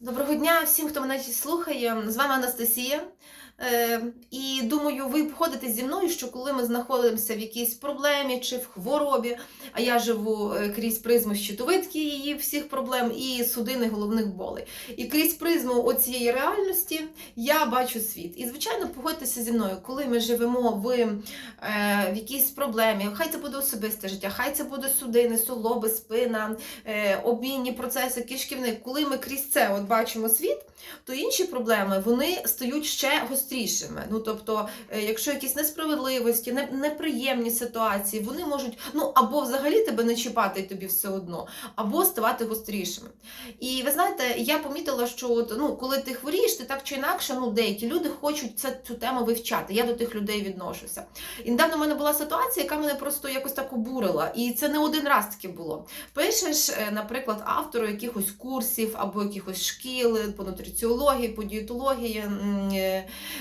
Доброго дня всім, хто мене слухає. З вами Анастасія. Е, і думаю, ви входите зі мною, що коли ми знаходимося в якійсь проблемі чи в хворобі, а я живу е, крізь призму щитовидки її всіх проблем і судини головних болей. І крізь призму оцієї реальності я бачу світ. І, звичайно, погодьтеся зі мною, коли ми живемо в, е, в якійсь проблемі, хай це буде особисте життя, хай це буде судини, суглоби, спина, е, обмінні процеси, кишківник. Коли ми крізь це от бачимо світ, то інші проблеми вони стають ще гострішими. Ну тобто, е, якщо якісь несправедливості, неприємні ситуації, вони можуть ну або взагалі тебе не чіпати і тобі все одно, або ставати гострішими. І ви знаєте, я помітила, що от, ну, коли ти хворієш, ти так чи інакше, ну деякі люди хочуть це, цю тему вивчати. Я до тих людей відношуся. І недавно в мене була ситуація, яка мене просто якось так обурила. І це не один раз таке було. Пишеш, е, наприклад, автору якихось курсів або якихось шкіл по нутриціології, по дієтології,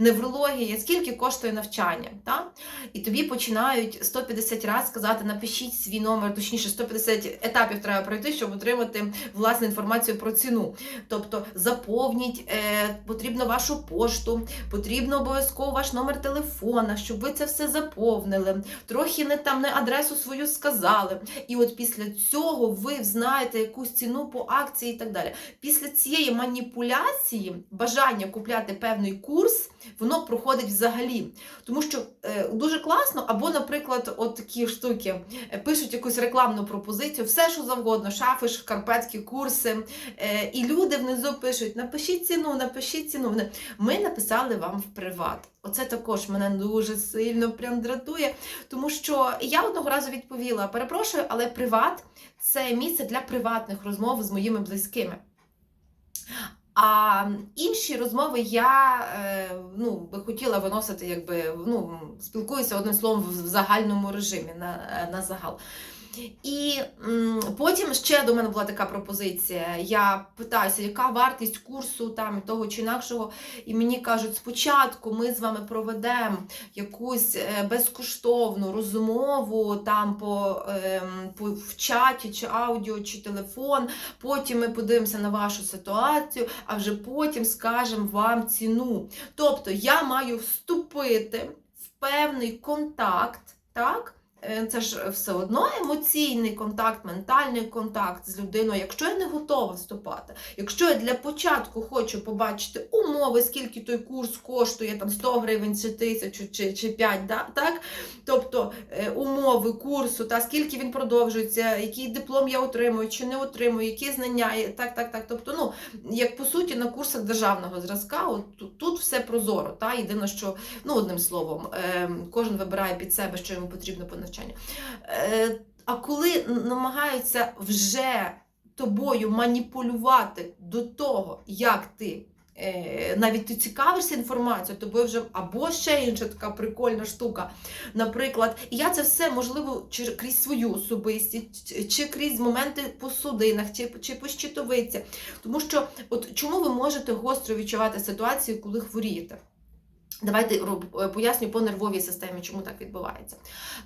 е, скільки коштує навчання. Та? І тобі починають 150 разів сказати, напишіть свій номер, точніше 150 етапів треба пройти, щоб отримати власне інформацію про ціну. Тобто заповніть е, потрібно вашу пошту, потрібно обов'язково ваш номер телефона, щоб ви це все заповнили. Трохи не там не адресу свою сказали. І от після цього ви знаєте якусь ціну по акції і так далі. Після цієї маніпуляції бажання купляти певний курс, воно проходить взагалі. Тому що е, дуже класно, або, наприклад, от такі штуки е, пишуть якусь рекламну пропозицію, все що завгодно, шафи, шкарпетки, курси. Е, і люди внизу пишуть: напишіть ціну, напишіть ціну. Ми написали вам в приват. Оце також мене дуже сильно прям дратує, тому що я одного разу відповіла: перепрошую, але приват це місце для приватних розмов з моїми близькими. А інші розмови я е, ну, хотіла виносити, якби ну, спілкуюся одним словом в в загальному режимі на, на загал. І потім ще до мене була така пропозиція. Я питаюся, яка вартість курсу там того чи інакшого. І мені кажуть, спочатку ми з вами проведемо якусь е, безкоштовну розмову там по, ем, по в чаті, чи аудіо, чи телефон. Потім ми подивимося на вашу ситуацію, а вже потім скажемо вам ціну. Тобто я маю вступити в певний контакт, так? Е, Це ж все одно емоційний контакт, ментальний контакт з людиною. Якщо я не готова вступати, якщо я для початку хочу побачити умови, скільки той курс коштує, там 100 гривень, чи 1000, чи, чи 5, да, так? тобто е, умови курсу, та скільки він продовжується, який диплом я отримую, чи не отримую, які знання, так, так, так. Тобто, ну, як по суті, на курсах державного зразка, от тут, все прозоро. Та? Єдине, що, ну, одним словом, е, кожен вибирає під себе, що йому потрібно по навчанню. Е, а коли намагаються вже тобою маніпулювати до того, як ти. е, Навіть ти цікавишся інформацією, тобою вже або ще інша така прикольна штука. Наприклад, і я це все можливо крізь свою особистість, чи крізь моменти по судинах, чи, чи по щитовиці. Тому що, от чому ви можете гостро відчувати ситуацію, коли хворієте? Давайте е, поясню по нервовій системі, чому так відбувається.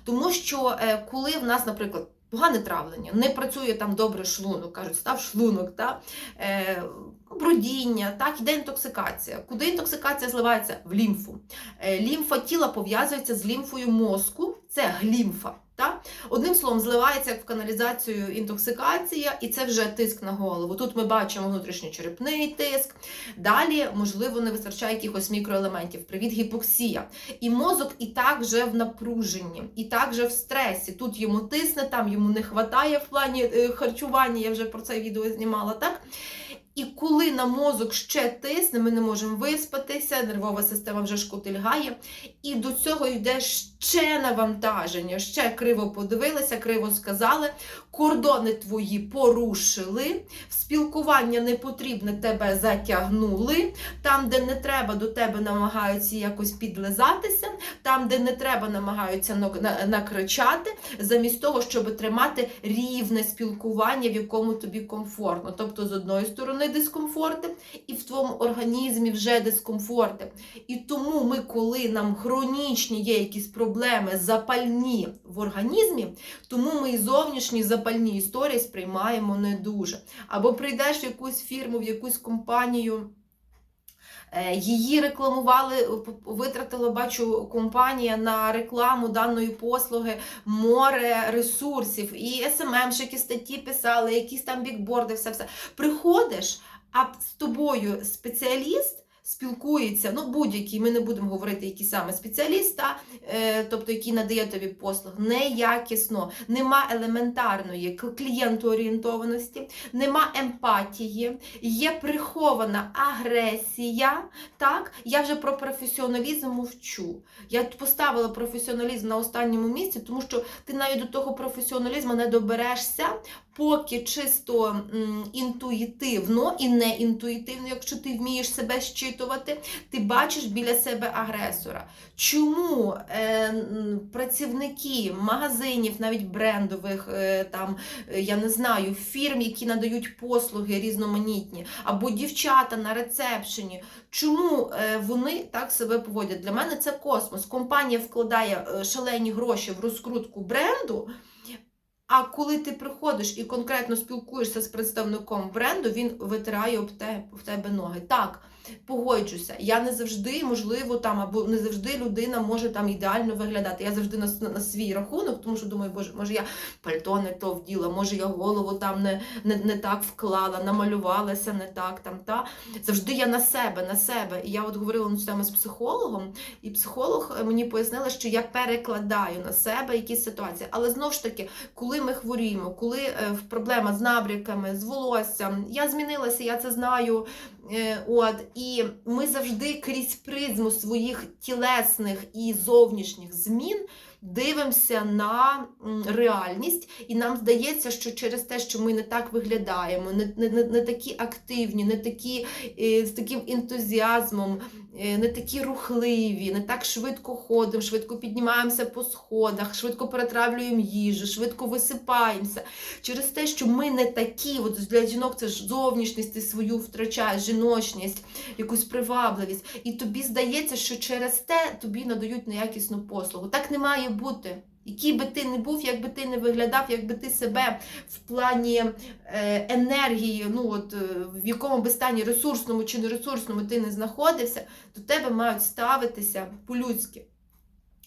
Тому що е, коли в нас, наприклад, погане травлення, не працює там добре шлунок, кажуть, став шлунок, та, е, бродіння, так, іде інтоксикація. Куди інтоксикація зливається? В лімфу. Е, лімфа тіла пов'язується з лімфою мозку, це глімфа. Та? Одним словом, зливається як в каналізацію інтоксикація, і це вже тиск на голову. Тут ми бачимо внутрішньочерепний тиск. Далі, можливо, не вистачає якихось мікроелементів. Привіт, гіпоксія. І мозок і так вже в напруженні, і так вже в стресі. Тут йому тисне, там йому не вистачає в плані е, харчування. Я вже про це відео знімала, так? І коли на мозок ще тисне, ми не можемо виспатися, нервова система вже шкутильгає. І до цього йде ще навантаження, ще криво подивилися, криво сказали, кордони твої порушили, в спілкування не потрібне тебе затягнули, там, де не треба, до тебе намагаються якось підлизатися, там, де не треба, намагаються на- на- накричати, замість того, щоб тримати рівне спілкування, в якому тобі комфортно. Тобто, з одної сторони, вони дискомфорти, і в твоєму організмі вже дискомфорти. І тому ми, коли нам хронічні є якісь проблеми, запальні в організмі, тому ми і зовнішні запальні історії сприймаємо не дуже. Або прийдеш в якусь фірму, в якусь компанію. Е, Її рекламували, п- витратила, бачу, компанія на рекламу даної послуги море ресурсів, і СММщики статті писали, якісь там бікборди, все все. Приходиш, а з тобою спеціаліст спілкується, ну будь-який, ми не будемо говорити, який саме спеціаліст, та, е, тобто який надає тобі послуг, неякісно, нема елементарної клієнтоорієнтованості, нема емпатії, є прихована агресія. Так, я вже про професіоналізм мовчу. Я поставила професіоналізм на останньому місці, тому що ти навіть до того професіоналізму не доберешся, поки чисто інтуїтивно і не інтуїтивно, якщо ти вмієш себе щитувати, ти бачиш біля себе агресора. Чому е, працівники магазинів, навіть брендових, е, там, е, я не знаю, фірм, які надають послуги різноманітні, або дівчата на рецепшені, чому е, вони так себе поводять? Для мене це космос. Компанія вкладає е, шалені гроші в розкрутку бренду. А коли ти приходиш і конкретно спілкуєшся з представником бренду, він витирає об те, в тебе ноги. Так, погоджуся. Я не завжди, можливо, там або не завжди людина може там ідеально виглядати. Я завжди на, с- на свій рахунок, тому що думаю, боже, може я пальто не то вділа, може я голову там не, не, не так вклала, намалювалася не так там. Та завжди я на себе, на себе. І я от говорила на цю тему з психологом, і психолог е, мені пояснила, що я перекладаю на себе якісь ситуації. Але знову ж таки, коли ми хворіємо, коли е, проблема з набряками, з волоссям, я змінилася, я це знаю. Е, От, і ми завжди крізь призму своїх тілесних і зовнішніх змін дивимося на реальність, і нам здається, що через те, що ми не так виглядаємо, не, не, не, такі активні, не такі е, з таким ентузіазмом, е, не такі рухливі, не так швидко ходимо, швидко піднімаємося по сходах, швидко перетравлюємо їжу, швидко висипаємося. Через те, що ми не такі, от для жінок це ж зовнішність, ти свою втрачаєш, жіночність, якусь привабливість. І тобі здається, що через те тобі надають неякісну послугу. Так не бути. Який би ти не був, як би ти не виглядав, як би ти себе в плані е, енергії, ну от е, в якому би стані ресурсному чи нересурсному ти не знаходився, до тебе мають ставитися по-людськи.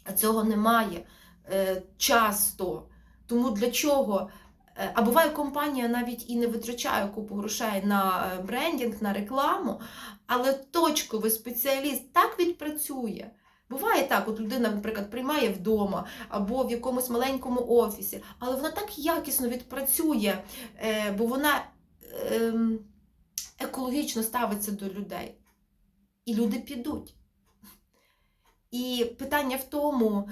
А цього немає е, часто. Тому для чого? А буває, компанія навіть і не витрачає купу грошей на брендінг, на рекламу, але точковий спеціаліст так відпрацює. Буває так, от людина, наприклад, приймає вдома або в якомусь маленькому офісі, але вона так якісно відпрацює, е, бо вона ем, екологічно ставиться до людей. І люди підуть. І питання в тому,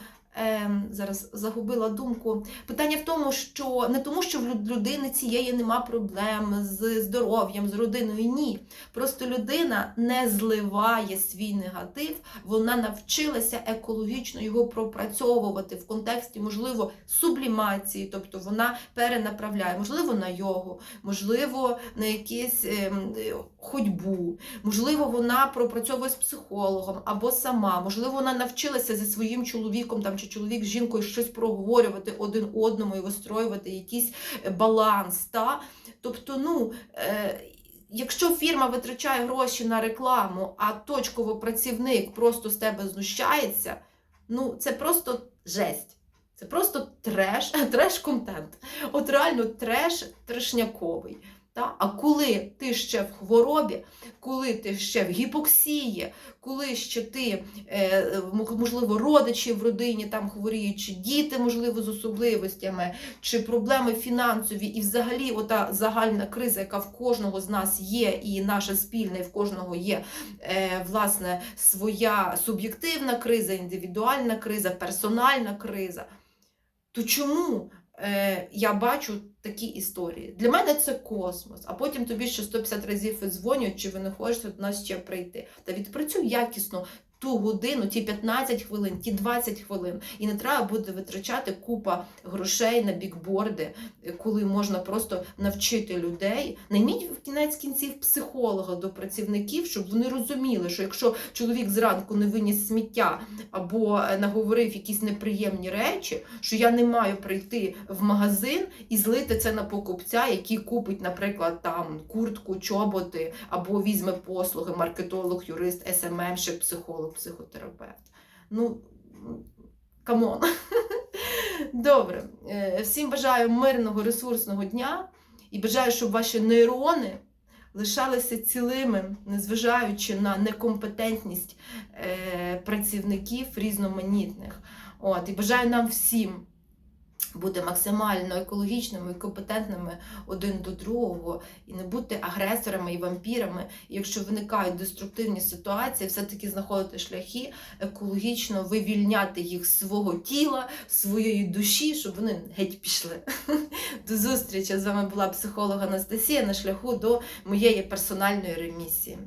зараз загубила думку. Питання в тому, що не тому, що в людини цієї нема проблем з здоров'ям, з родиною. Ні. Просто людина не зливає свій негатив, вона навчилася екологічно його пропрацьовувати в контексті, можливо, сублімації, тобто вона перенаправляє, можливо, на йогу, можливо, на якісь ем, ходьбу, можливо, вона пропрацьовує з психологом або сама, можливо, вона навчилася зі своїм чоловіком там, чи чоловік з жінкою щось проговорювати один одному і вистроювати якийсь е, баланс. Та? Тобто, ну. Е, Якщо фірма витрачає гроші на рекламу, а точково працівник просто з тебе знущається, ну це просто жесть. Це просто треш, треш-контент. От реально треш трешняковий. Та? А коли ти ще в хворобі, коли ти ще в гіпоксії, коли ще ти, е, можливо, родичі в родині там хворіють, чи діти, можливо, з особливостями, чи проблеми фінансові, і взагалі ота загальна криза, яка в кожного з нас є, і наша спільна, і в кожного є е, власне своя суб'єктивна криза, індивідуальна криза, персональна криза, то чому е, я бачу такі історії? Для мене це космос, а потім тобі ще 150 разів дзвонять, чи ви не хочете до нас ще прийти. Та відпрацюй якісно ту годину, ті 15 хвилин, ті 20 хвилин. І не треба буде витрачати купа грошей на бікборди, коли можна просто навчити людей. Найміть в кінець кінців психолога до працівників, щоб вони розуміли, що якщо чоловік зранку не виніс сміття або е, наговорив якісь неприємні речі, що я не маю прийти в магазин і злити це на покупця, який купить, наприклад, там куртку, чоботи, або візьме послуги маркетолог, юрист, СММщик, психолог, психотерапевт. Ну, камон. Добре. Е, Всім бажаю мирного, ресурсного дня і бажаю, щоб ваші нейрони лишалися цілими, незважаючи на некомпетентність е, працівників різноманітних. От, і бажаю нам всім бути максимально екологічними і компетентними один до другого, і не бути агресорами і вампірами. І якщо виникають деструктивні ситуації, все-таки знаходити шляхи екологічно вивільняти їх з свого тіла, своєї душі, щоб вони геть пішли. До зустрічі! З вами була психолог Анастасія на шляху до моєї персональної ремісії.